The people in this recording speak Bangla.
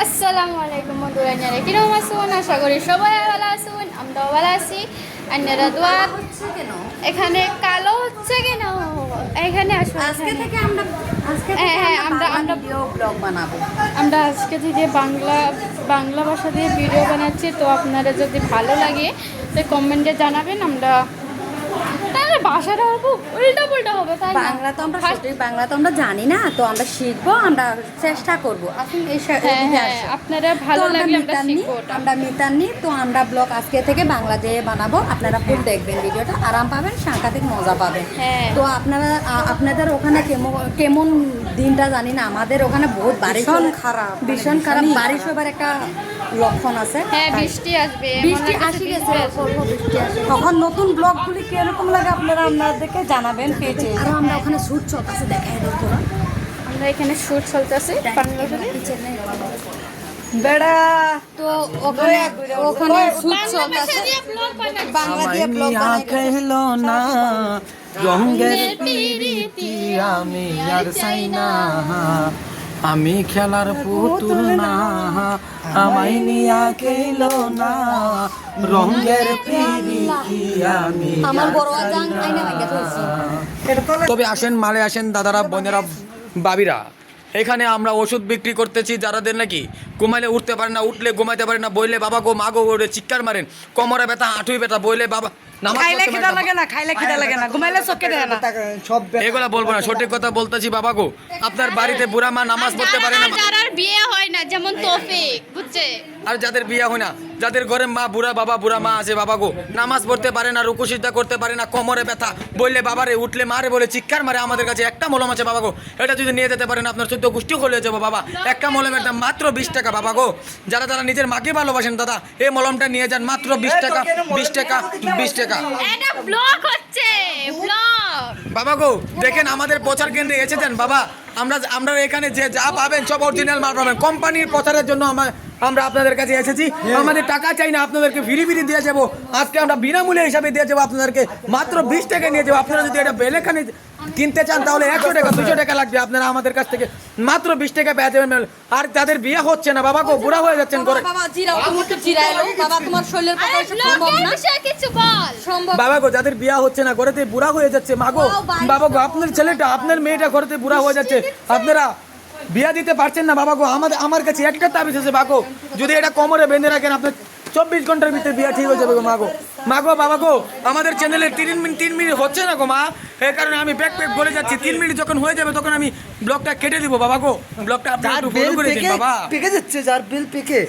আসসালামু আলাইকুম বন্ধুরা কীরকম আছেন আশা করি সবাই ভালো আছেন আমরাও ভালো আছি আপনারা দোয়া হচ্ছে কেন এখানে কালো হচ্ছে কেন এখানে আসুন আজকে। থেকে আমরা আজকে হ্যাঁ, থেকে হ্যাঁ, আমরা আমরা- ব্লগ বানাবো আমরা আজকে থেকে বাংলা বাংলা ভাষা দিয়ে ভিডিও বানাচ্ছি তো আপনারা যদি ভালো লাগে তো কমেন্টে জানাবেন আমরা ভাষাটা উল্টা পুল্টা হবে তাই বাংলা তো আমরা সঠিক বাংলা তো আমরা জানি না তো আমরা শিখব আমরা চেষ্টা করব আসুন এই হ্যাঁ এদিকে হ্যাঁ। আপনারা ভালো আমরা লাগলে আমরা শিখব আমরা মিতান্নি তো আমরা ব্লগ আজকে থেকে বাংলা দিয়ে বানাবো আপনারা ফুল দেখবেন ভিডিওটা আরাম পাবেন সাংঘাতিক মজা পাবেন হ্যাঁ। তো আপনারা আপনাদের ওখানে কেমন কেমন দিনটা জানি না আমাদের ওখানে বহুত বারিশ ভীষণ খারাপ। ভীষণ খারাপ বারিশ হবার একটা লক্ষণ আছে? হ্যাঁ বৃষ্টি আসবে বৃষ্টি আসি গেছে তখন নতুন ব্লগগুলি কীরকম লাগে আপনারা আপনাদেরকে জানাবেন পেজে আরও আমরা ওখানে শুট চলতেছে দেখাই দাও আমরা এখানে শুট চলতেছে বেড়া! তো ওখানে ওখানে শুট বাংলা চলতেছে। বাংলা দিয়ে ব্লগ মাইয়া না। রঙের রঙের পিরিতি আমি আর চাই না। আমি খেলার পুতুল না আমায় নিয়া খেলো না। রঙের আমি আমার বড় আজান আইনা ভাগ্য ধরছি তবে আসেন মালে আসেন দাদারা বোনেরা বাবিরা। এখানে আমরা ওষুধ বিক্রি করতেছি যারাদের নাকি ঘুমাইলে উঠতে পারে না উঠলে ঘুমাইতে পারে না বইলে বাবা গো মা গো ওরে চিৎকার মারেন কোমরে ব্যথা হাঁটুই ব্যথা বইলে বাবা এগুলা বলব না সঠিক কথা বলতেছি বাবা গো আপনার বাড়িতে বুড়া মা নামাজ পড়তে পারে না। আর বিয়ে হয় না যেমন তৌফিক বুঝছে? আর যাদের বিয়ে হয় না যাদের ঘরে মা বুড়া বাবা বুড়া মা আছে বাবা গো নামাজ পড়তে পারে না রুকু সিদ্ধা করতে পারে না কোমরে ব্যথা বললে বাবারে উঠলে মারে বলে চিৎকার মারে আমাদের কাছে একটা মলম আছে বাবা গো এটা যদি নিয়ে যেতে পারেন আপনার চোদ্দ গোষ্ঠী খুলে যাব বাবা। একটা মলমের দাম মাত্র বিশ টাকা বাবা গো। যারা যারা নিজের মাকে ভালোবাসেন দাদা এই মলমটা নিয়ে যান মাত্র বিশ টাকা বিশ টাকা বিশ টাকা। বাবা গো দেখেন আমাদের প্রচার কেন্দ্রে এসেছেন বাবা। আমরা আমরা এখানে যে যা পাবেন সব অরিজিনাল মাল পাবেন। কোম্পানির প্রচারের জন্য আমরা আমরা আপনাদের কাছে এসেছি। আমাদের টাকা চাই না আপনাদেরকে ফিরি ফিরি দিয়ে যাব। আজকে আমরা বিনামূল্যে হিসাবে দিয়ে যাব আপনাদেরকে। মাত্র বিশ টাকা নিয়ে যাব। আপনারা যদি এটা বেলেখানে কিনতে চান তাহলে একশো টাকা দুশো টাকা লাগবে আপনারা আমাদের কাছ থেকে। মাত্র বিশ টাকা পেয়ে যাবেন। আর যাদের বিয়ে হচ্ছে না বাবা গো বুড়া হয়ে যাচ্ছেন করে বাবা গো যাদের বিয়া হচ্ছে না ঘরেতে বুড়া হয়ে যাচ্ছে। মাগো বাবা, বাবা গো আপনার ছেলেটা আপনার মেয়েটা ঘরেতে বুড়া হয়ে যাচ্ছে। আপনারা বিয়া দিতে পারছেন না বাবা গো। আমাদের আমার কাছে একটা তাবিজ আছে বাগো। যদি এটা কোমরে বেঁধে রাখেন, আপনার চব্বিশ ঘণ্টার ভিতরে বিয়া ঠিক হয়ে যাবে গো মা গো মা গো বাবা গো, আমাদের চ্যানেলে তিন মিনিট তিন মিনিট হচ্ছে না গো মা। এই কারণে আমি ব্যাক প্যাক বলে যাচ্ছি। তিন মিনিট যখন হয়ে যাবে, তখন আমি ব্লগটা কেটে দিব বাবা গো। ব্লগটা আপনার ফলো করে দিন বাবা। পেকে যাচ্ছে, যার বিল পেকে।